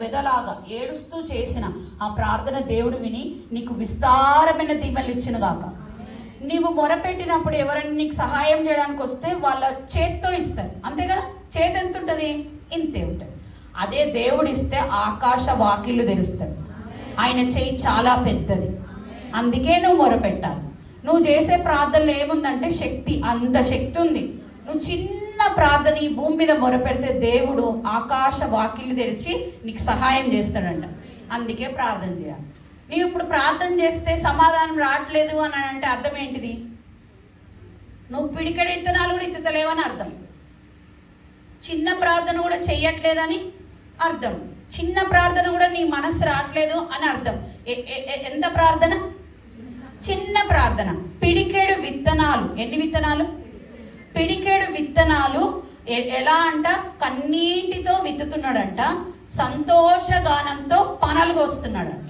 వెదలాగా ఏడుస్తూ చేసిన ఆ ప్రార్థన దేవుడు విని నీకు విస్తారమైన దీవెనలు ఇచ్చిన గాక నీవు మొరపెట్టినప్పుడు ఎవరైనా నీకు సహాయం చేయడానికి వస్తే వాళ్ళ చేత్తో ఇస్తారు. అంతే కదా? చేతి ఎంత ఉంటుంది ఇంతే ఉంటుంది. అదే దేవుడు ఇస్తే ఆకాశ వాకిళ్ళు తెరుస్తాడు. ఆయన చేయి చాలా పెద్దది. అందుకే నువ్వు మొరపెట్టాలి. నువ్వు చేసే ప్రార్థనలో ఏముందంటే శక్తి. అంత శక్తి ఉంది. నువ్వు చిన్న ప్రార్థన ఈ భూమి మీద మొరపెడితే దేవుడు ఆకాశ వాకిళ్ళు తెరిచి నీకు సహాయం చేస్తాడంట. అందుకే ప్రార్థన చేయాలి. నీవు ఇప్పుడు ప్రార్థన చేస్తే సమాధానం రావట్లేదు అని అంటే అర్థం ఏంటిది? నువ్వు పిడికెడ ఇత్తనాలు కూడా ఇత్తుతలేవని అర్థం. చిన్న ప్రార్థన కూడా చెయ్యట్లేదని అర్థం. చిన్న ప్రార్థన కూడా నీ మనసు రావట్లేదు అని అర్థం. ఎంత ప్రార్థన? చిన్న ప్రార్థన. పిడికేడు విత్తనాలు. ఎన్ని విత్తనాలు? పిడికేడు విత్తనాలు ఎలా అంట? కన్నీటితో విత్తుతున్నాడంట. సంతోషగానంతో పనలుగొస్తున్నాడంట